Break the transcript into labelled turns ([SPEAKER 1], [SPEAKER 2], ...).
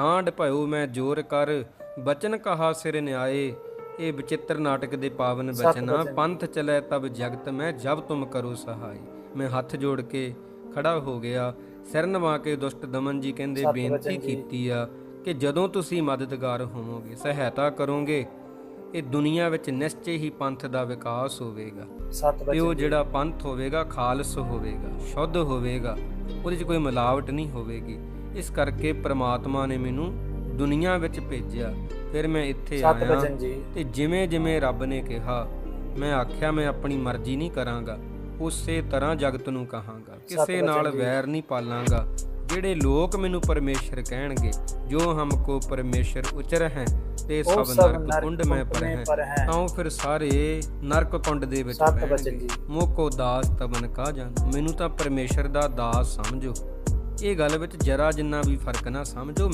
[SPEAKER 1] ਠਾਂਡ ਭਇਓ ਮੈਂ ਜੋਰ ਕਰ ਬਚਨ ਕਹਾ ਸਿਰ ਨਿਆਏ। ਇਹ ਵਿਚਿੱਤਰ ਨਾਟਕ ਦੇ ਪਾਵਨ ਬਚਨਾ ਪੰਥ ਚਲੇ ਤਬ ਜਗਤ ਮੈਂ ਜਬ ਤੁਮ ਕਰੋ ਸਹਾਈ। ਮੈਂ ਹੱਥ ਜੋੜ ਕੇ ਖੜਾ ਹੋ ਗਿਆ। ਸਿਰ ਨਵਾ ਕੇ ਦੁਸ਼ਟ ਦਮਨ ਜੀ ਕਹਿੰਦੇ ਬੇਨਤੀ ਕੀਤੀ ਆ ਕਿ ਜਦੋਂ ਤੁਸੀਂ ਮਦਦਗਾਰ ਹੋਵੋਗੇ ਸਹਾਇਤਾ ਕਰੋਗੇ ਇਹ ਦੁਨੀਆ ਵਿੱਚ ਨਿਸ਼ਚੈ ਹੀ ਪੰਥ ਦਾ ਵਿਕਾਸ ਹੋਵੇਗਾ। ਤੇ ਉਹ ਜਿਹੜਾ ਪੰਥ ਹੋਵੇਗਾ ਖਾਲਸ ਹੋਵੇਗਾ ਸ਼ੁੱਧ ਹੋਵੇਗਾ। ਉਹਦੇ 'ਚ ਕੋਈ ਮਿਲਾਵਟ ਨਹੀਂ ਹੋਵੇਗੀ। ਇਸ ਕਰਕੇ ਪ੍ਰਮਾਤਮਾ ਨੇ ਮੈਨੂੰ ਦੁਨੀਆ ਵਿੱਚ ਭੇਜਿਆ। ਫਿਰ ਮੈਂ ਇੱਥੇ ਆਇਆ ਤੇ ਜਿਵੇਂ ਜਿਵੇਂ ਰੱਬ ਨੇ ਕਿਹਾ ਮੈਂ ਆਖਿਆ ਮੈਂ ਆਪਣੀ ਮਰਜ਼ੀ ਨਹੀਂ ਕਰਾਂਗਾ ਉਸੇ ਤਰ੍ਹਾਂ ਜਗਤ ਨੂੰ ਕਹਾਂਗਾ। ਕਿਸੇ ਨਾਲ ਵੈਰ ਨਹੀਂ ਪਾਲਾਂਗਾ। ਜਿਹੜੇ ਲੋਕ ਮੈਨੂੰ ਪਰਮੇਸ਼ਰ ਕਹਿਣਗੇ ਜੋ ਹਮਕੋ ਪਰਮੇਸ਼ਰ ਉਚਰ ਹੈ ਤੇ ਸਭ ਨਰਕ ਕੁੰਡ ਮੈਂ ਪਰ ਹੈ। ਤਾਂ ਫਿਰ ਸਾਰੇ ਨਰਕ ਕੁੰਡ ਦੇ ਵਿੱਚ ਪੈਣਗੇ ਮੋਕੋ ਦਾਸ ਤਬਨ ਕਾ ਜਾਣ। ਮੈਨੂੰ ਤਾਂ ਪਰਮੇਸ਼ਰ ਦਾ ਦਾਸ ਸਮਝੋ। ਇਹ ਗੱਲ ਵਿੱਚ ਜਰਾ ਜਿੰਨਾ ਵੀ ਫ਼ਰਕ ਨਾ ਸਮਝੋ